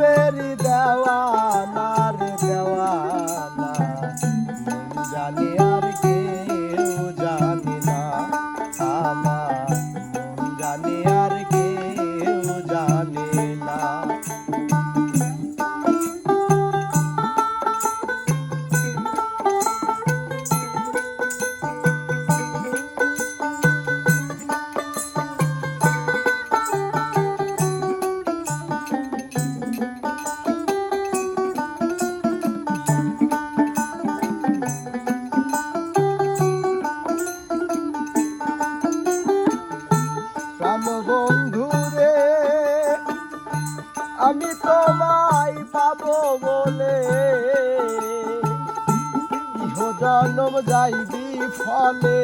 কাবেরি দেওয়া কোথায় পাবো বলে। ইহ জন্ম যাইবি ফলে,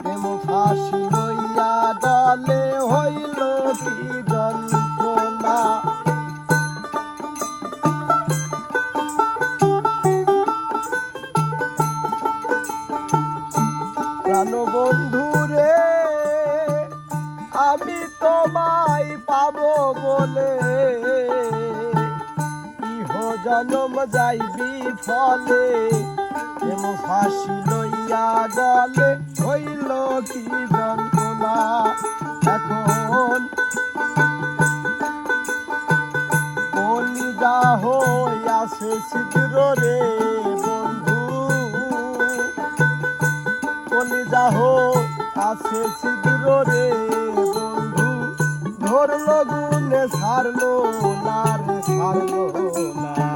প্রেম ফাঁসি হইয়া দলে হইল কি যন্ত্রণা। বন্ধু রে আমি তোমায় বলে। জনম যাইবি ফলে প্রেম ফাঁসি লইয়া গলে, হইল কি যন্ত্রণা? এখন কলিজা হইয়াছে ছিদ্র রে বন্ধু। কলিজা আছে ছিদ্র রে বন্ধু। ধরলো গুনে ছাড়লো না রে না।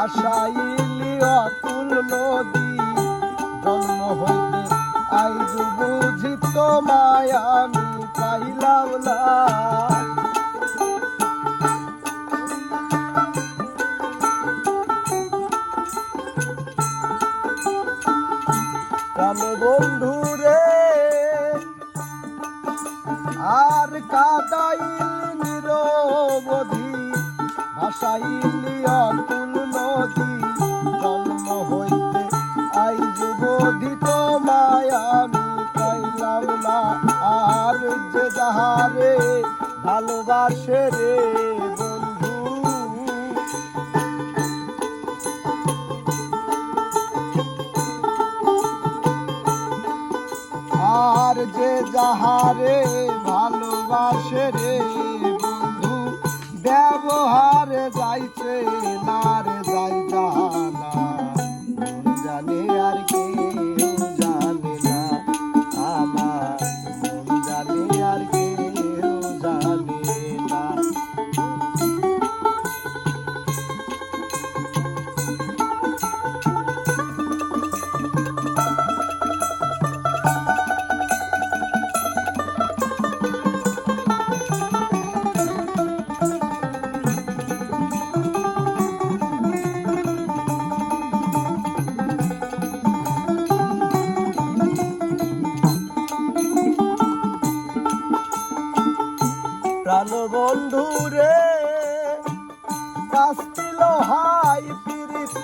ভাসাইলি অতুল নদী, জন্ম হইতে আইজ বুঝি তোমায় আমি পাইলাম না। প্রাণ বন্ধু রে? আর কাদাইল নিরবধি ভাসাইলি আর যে যাহারে ভালোবাসে রে বন্ধু। আর যে যাহারে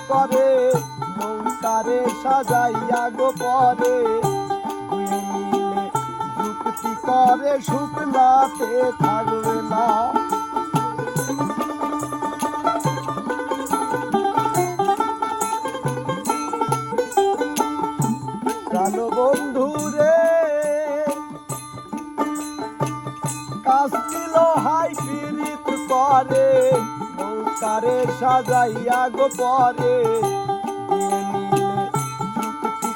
করে নৌকারে সাজাইয়া গো পরে। যুক্তি করে, শুকনাতে থাকবে না। প্রাণ বন্ধু রে কাস্তিল হাই পিরিত করে। নৌকারে সাজাইয়া গো পরে।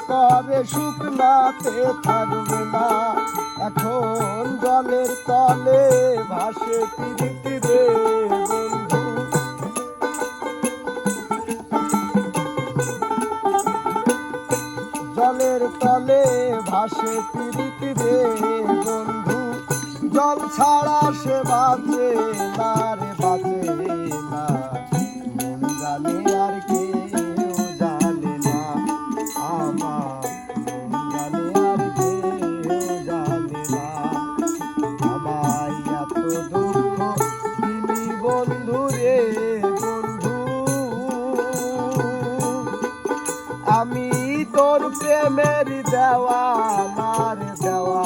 করে? শুকনাতে থাকবে না। এখন জলের তলে ভাসে পিরিত রে জলের তলে ভাসে পিরিত রে বন্ধু। জল ছাড়া সে বাঁচে প্রেমের দেওয়া আমার দেওয়া